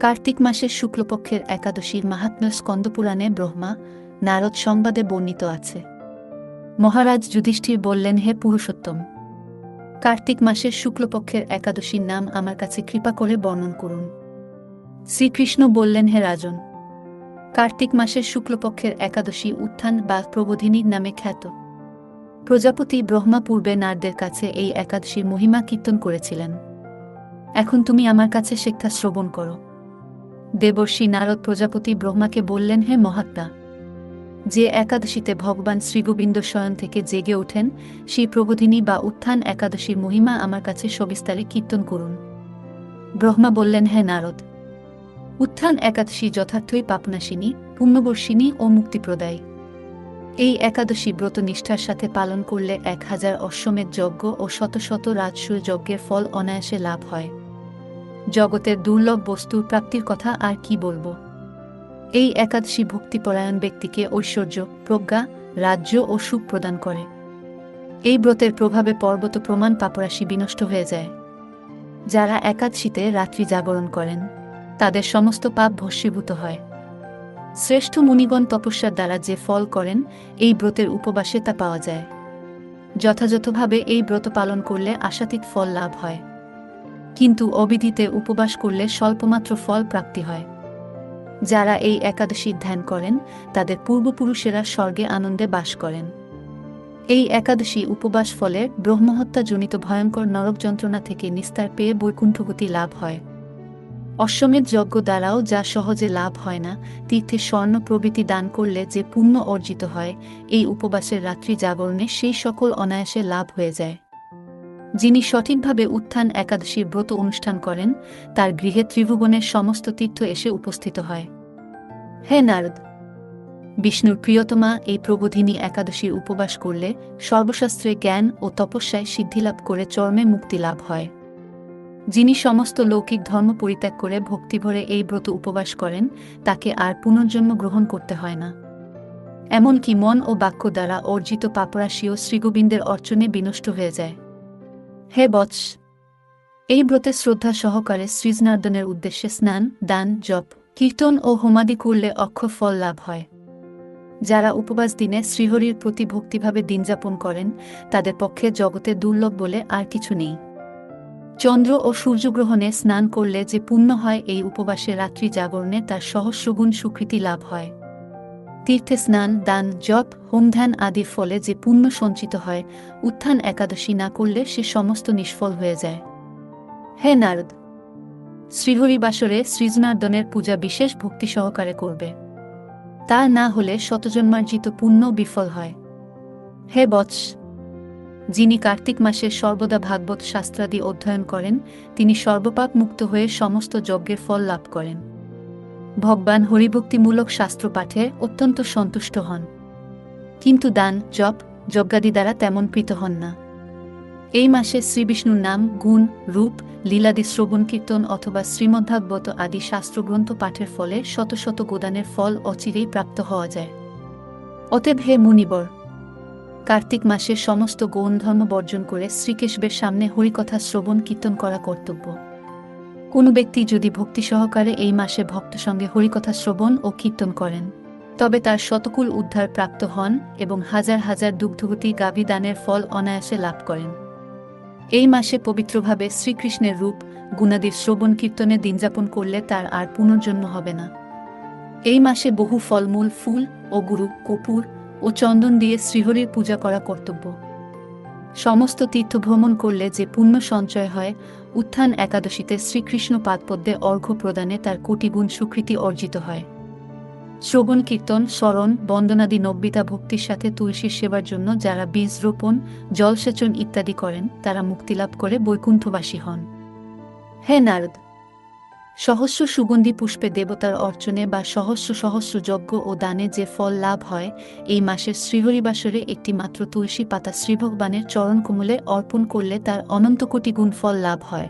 কার্তিক মাসের শুক্লপক্ষের একাদশীর মাহাত্ম্য স্কন্দপুরাণে ব্রহ্মা নারদ সংবাদে বর্ণিত আছে। মহারাজ যুধিষ্ঠির বললেন, হে পুরুষোত্তম, কার্তিক মাসের শুক্লপক্ষের একাদশীর নাম আমার কাছে কৃপা করে বর্ণন করুন। শ্রীকৃষ্ণ বললেন, হে রাজন, কার্তিক মাসের শুক্লপক্ষের একাদশী উত্থান বা প্রবোধিনীর নামে খ্যাত। প্রজাপতি ব্রহ্মা পূর্বে নারদের কাছে এই একাদশীর মহিমা কীর্তন করেছিলেন। এখন তুমি আমার কাছে শিক্ষা শ্রবণ করো। দেবর্ষী নারদ প্রজাপতি ব্রহ্মাকে বললেন, হে মহাত্মা, যে একাদশীতে ভগবান শ্রীগোবিন্দ শয়ন থেকে জেগে ওঠেন, সেই প্রবোধিনী বা উত্থান একাদশীর মহিমা আমার কাছে সবিস্তারে কীর্তন করুন। ব্রহ্মা বললেন, হে নারদ, উত্থান একাদশী যথার্থই পাপনাশিনী, পুণ্যবর্ষিনী ও মুক্তিপ্রদায়ী। এই একাদশী ব্রত নিষ্ঠার সাথে পালন করলে এক হাজার অশ্বমেধ যজ্ঞ ও শত শত রাজসূয় যজ্ঞের ফল অনায়াসে লাভ হয়। জগতের দুর্লভ বস্তুর প্রাপ্তির কথা আর কি বলব? এই একাদশী ভক্তিপরায়ণ ব্যক্তিকে ঐশ্বর্য, প্রজ্ঞা, রাজ্য ও সুখ প্রদান করে। এই ব্রতের প্রভাবে পর্বত প্রমাণ পাপরাশি বিনষ্ট হয়ে যায়। যারা একাদশীতে রাত্রি জাগরণ করেন, তাদের সমস্ত পাপ ভস্মীভূত হয়। শ্রেষ্ঠ মুনিগণ তপস্যার দ্বারা যে ফল করেন, এই ব্রতের উপবাসে তা পাওয়া যায়। যথাযথভাবে এই ব্রত পালন করলে আশাতীত ফল লাভ হয়। কিন্তু অবিধিতে উপবাস করলে স্বল্পমাত্র ফল প্রাপ্তি হয়। যারা এই একাদশী ধ্যান করেন, তাদের পূর্বপুরুষেরা স্বর্গে আনন্দে বাস করেন। এই একাদশী উপবাস ফলে ব্রহ্মহত্যাজনিত ভয়ঙ্কর নরক যন্ত্রণা থেকে নিস্তার পেয়ে বৈকুণ্ঠগতি লাভ হয়। অশ্বমেধ যজ্ঞ দ্বারাও যা সহজে লাভ হয় না, তীর্থে স্বর্ণ প্রভৃতি দান করলে যে পুণ্য অর্জিত হয়, এই উপবাসের রাত্রি জাগরণে সেই সকল অনায়াসে লাভ হয়ে যায়। যিনি সঠিকভাবে উত্থান একাদশীর ব্রত অনুষ্ঠান করেন, তার গৃহে ত্রিভুবনের সমস্ত তীর্থ এসে উপস্থিত হয়। হে নারদ! বিষ্ণুর প্রিয়তমা এই প্রবোধিনী একাদশীর উপবাস করলে সর্বশাস্ত্রে জ্ঞান ও তপস্যায় সিদ্ধিলাভ করে চর্মে মুক্তি লাভ হয়। যিনি সমস্ত লৌকিক ধর্ম পরিত্যাগ করে ভক্তিভরে এই ব্রত উপবাস করেন, তাকে আর পুনর্জন্ম গ্রহণ করতে হয় না। এমনকি মন ও বাক্য দ্বারা অর্জিত পাপরাশিও শ্রীগোবিন্দের অর্চনে বিনষ্ট হয়ে যায়। হে বৎস। এই ব্রতে শ্রদ্ধা সহকারে সৃজনার্দনের উদ্দেশ্যে স্নান, দান, জপ, কীর্তন ও হোমাদি করলে অক্ষর ফল লাভ হয়। যারা উপবাস দিনে শ্রীহরির প্রতি ভক্তিভাবে দিনযাপন করেন, তাদের পক্ষে জগতে দুর্লভ বলে আর কিছু নেই। চন্দ্র ও সূর্যগ্রহণে স্নান করলে যে পুণ্য হয়, এই উপবাসে রাত্রি জাগরণে তার সহস্রগুণ স্বীকৃতি লাভ হয়। তীর্থে স্নান দান, জপ, হোমধ্যান আদির ফলে যে পুণ্য সঞ্চিত হয়, উত্থান একাদশী না করলে সে সমস্ত নিষ্ফল হয়ে যায়। হে নারদ! শ্রীহরিবাসরে সৃজনার্দনের পূজা বিশেষ ভক্তি সহকারে করবে। তা না হলে শতজন্মার্জিত পুণ্য বিফল হয়। হে বৎস! যিনি কার্তিক মাসে সর্বদা ভাগবত শাস্ত্রাদি অধ্যয়ন করেন, তিনি সর্বপাপ মুক্ত হয়ে সমস্ত যজ্ঞের ফল লাভ করেন। ভগবান হরিভক্তিমূলক শাস্ত্র পাঠে অত্যন্ত সন্তুষ্ট হন। কিন্তু দান, জপ, যজ্ঞাদি দ্বারা তেমন প্রীত হন না। এই মাসে শ্রীবিষ্ণুর নাম, গুণ, রূপ, লীলাদি শ্রবণ কীর্তন অথবা শ্রীমদ্ভাগবত আদি শাস্ত্রগ্রন্থ পাঠের ফলে শত শত গোদানের ফল অচিরেই প্রাপ্ত হওয়া যায়। অতএব হে মুনিবর, কার্তিক মাসে সমস্ত গৌণ ধর্ম বর্জন করে শ্রীকেশবের সামনে হরিকথা শ্রবণ কীর্তন করা কর্তব্য। কোনো ব্যক্তি যদি ভক্তি সহকারে এই মাসে ভক্ত সঙ্গে হরিকথা শ্রবণ ও কীর্তন করেন, তবে তার শতকুল উদ্ধার প্রাপ্ত হন এবং হাজার হাজার দুগ্ধগতি গাভী দানের ফল অনায়াসে লাভ করেন। এই মাসে পবিত্রভাবে শ্রীকৃষ্ণের রূপ, গুণাদির শ্রবণ কীর্তনে দিনযাপন করলে তার আর পুনর্জন্ম হবে না। এই মাসে বহু ফলমূল, ফুল ও গুরু, কপুর ও চন্দন দিয়ে শ্রীহরির পূজা করা কর্তব্য। সমস্ত তীর্থ ভ্রমণ করলে যে পুণ্য সঞ্চয় হয়, উত্থান একাদশীতে শ্রীকৃষ্ণ পাদপদ্মে অর্ঘ্য প্রদানে তার কোটিগুণ স্বীকৃতি অর্জিত হয়। শ্রবণ, কীর্তন, স্মরণ, বন্দনাদি নব্বিতা ভক্তির সাথে তুলসীর সেবার জন্য যারা বীজ রোপণ, জলসেচন ইত্যাদি করেন, তারা মুক্তিলাভ করে বৈকুণ্ঠবাসী হন। হে নারদ সহস্র সুগন্ধি পুষ্পে দেবতার অর্চনে বা সহস্র সহস্র যজ্ঞ ও দানে যে ফল লাভ হয়, এই মাসের শ্রীহরিবাসরে একটি মাত্র তুলসী পাতা শ্রীভগবানের চরণ কোমলে অর্পণ করলে তার অনন্ত কোটি গুণ ফল লাভ হয়।